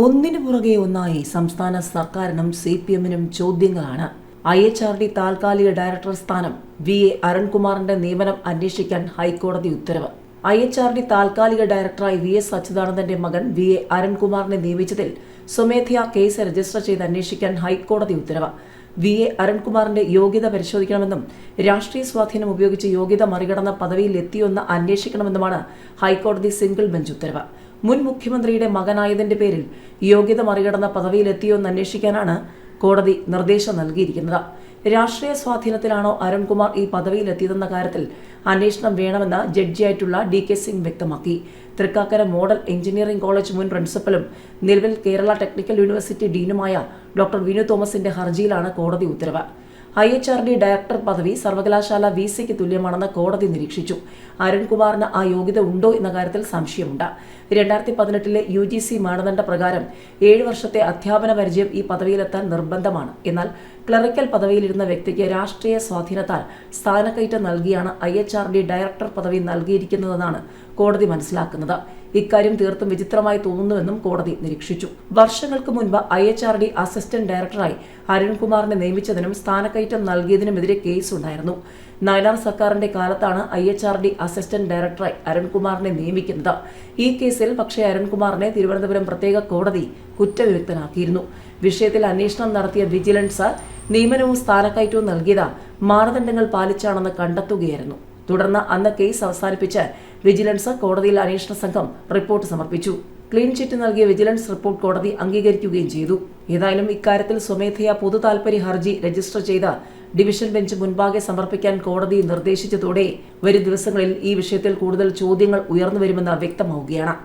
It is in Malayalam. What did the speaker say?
ഒന്നിനു പുറകെ ഒന്നായി സംസ്ഥാന സർക്കാരിനും സി പി എമ്മിനും ചോദ്യങ്ങളാണ്. ഐ എച്ച് ആർ ഡി താൽക്കാലിക ഡയറക്ടർ സ്ഥാനം വി എ അരുൺകുമാറിന്റെ നിയമനം അന്വേഷിക്കാൻ ഹൈക്കോടതി ഉത്തരവ്. ഐ എച്ച് ആർ ഡി താൽക്കാലിക ഡയറക്ടറായി വി എസ് അച്യുതാനന്ദന്റെ മകൻ വി എ അരുൺകുമാറിനെ നിയമിച്ചതിൽ സ്വമേധയാ കേസ് രജിസ്റ്റർ ചെയ്ത് അന്വേഷിക്കാൻ ഹൈക്കോടതി ഉത്തരവ്. വി എ അരുൺകുമാറിന്റെ യോഗ്യത പരിശോധിക്കണമെന്നും രാഷ്ട്രീയ സ്വാധീനം ഉപയോഗിച്ച് യോഗ്യത മറികടന്ന പദവിയിൽ എത്തിയൊന്ന് അന്വേഷിക്കണമെന്നുമാണ് ഹൈക്കോടതി സിംഗിൾ ബെഞ്ച് ഉത്തരവ്. മുൻ മുഖ്യമന്ത്രിയുടെ മകനായതിന്റെ പേരിൽ യോഗ്യത മറികടന്ന പദവിയിലെത്തിയോന്ന് അന്വേഷിക്കാനാണ് കോടതി നിർദ്ദേശം നൽകിയിരിക്കുന്നത്. രാഷ്ട്രീയ സ്വാധീനത്തിലാണോ അരുൺകുമാർ ഈ പദവിയിലെത്തിയതെന്ന കാര്യത്തിൽ അന്വേഷണം വേണമെന്ന് ജഡ്ജിയായിട്ടുള്ള ഡി കെ സിംഗ് വ്യക്തമാക്കി. തൃക്കാക്കര മോഡൽ എഞ്ചിനീയറിംഗ് കോളേജ് മുൻ പ്രിൻസിപ്പലും നിലവിൽ കേരള ടെക്നിക്കൽ യൂണിവേഴ്സിറ്റി ഡീനുമായ ഡോക്ടർ വിനു തോമസിന്റെ ഹർജിയിലാണ് കോടതി ഉത്തരവ്. I H R D director പദവി സർവകലാശാല വി സിക്ക് തുല്യമാണെന്ന് കോടതി നിരീക്ഷിച്ചു. അരുൺകുമാറിന് ആ യോഗ്യത ഉണ്ടോ എന്ന കാര്യത്തിൽ സംശയമുണ്ട്. രണ്ടായിരത്തി പതിനെട്ടിലെ യു ജി സി മാനദണ്ഡ പ്രകാരം ഏഴ് വർഷത്തെ അധ്യാപന പരിചയം ഈ പദവിയിലെത്താൻ നിർബന്ധമാണ്. എന്നാൽ ക്ലറിക്കൽ പദവിയിലിരുന്ന വ്യക്തിക്ക് രാഷ്ട്രീയ സ്വാധീനത്താൽ സ്ഥാനക്കയറ്റം നൽകിയാണ് I H R D director പദവി നൽകിയിരിക്കുന്നതെന്നാണ് കോടതി മനസ്സിലാക്കുന്നത്. ഇക്കാര്യം തീർത്തും വിചിത്രമായി തോന്നുന്നുവെന്നും കോടതി നിരീക്ഷിച്ചു. വർഷങ്ങൾക്ക് മുൻപ് I H R D assistant ഡയറക്ടറായി അരുൺകുമാറിനെ നിയമിച്ചതിനും സ്ഥാനക്കയറ്റം നൽകിയതിനുമെതിരെ കേസുണ്ടായിരുന്നു. നയനാർ സർക്കാരിന്റെ കാലത്താണ് I H R D assistant ഡയറക്ടറായി അരുൺകുമാറിനെ നിയമിക്കുന്നത്. ഈ കേസിൽ പക്ഷേ അരുൺകുമാറിനെ തിരുവനന്തപുരം പ്രത്യേക കോടതി കുറ്റവിമുക്തനാക്കിയിരുന്നു. വിഷയത്തിൽ അന്വേഷണം നടത്തിയ വിജിലൻസ് നിയമനവും സ്ഥാനക്കയറ്റവും നൽകിയത് മാനദണ്ഡങ്ങൾ പാലിച്ചാണെന്ന് കണ്ടെത്തുകയായിരുന്നു. തുടർന്ന് അന്ന് കേസ് അവസാനിപ്പിച്ച് വിജിലൻസ് കോടതിയിൽ അന്വേഷണ സംഘം റിപ്പോർട്ട് സമർപ്പിച്ചു. ക്ലീൻ ചിറ്റ് നൽകിയ വിജിലൻസ് റിപ്പോർട്ട് കോടതി അംഗീകരിക്കുകയും ചെയ്തു. ഏതായാലും ഇക്കാര്യത്തിൽ സ്വമേധയാ പൊതു താൽപര്യ ഹർജി രജിസ്റ്റർ ചെയ്ത ഡിവിഷൻ ബെഞ്ച് മുൻപാകെ സമർപ്പിക്കാൻ കോടതി നിർദ്ദേശിച്ചതോടെ വരും ദിവസങ്ങളിൽ ഈ വിഷയത്തിൽ കൂടുതൽ ചോദ്യങ്ങൾ ഉയർന്നു വരുമെന്ന് വ്യക്തമാവുകയാണ്.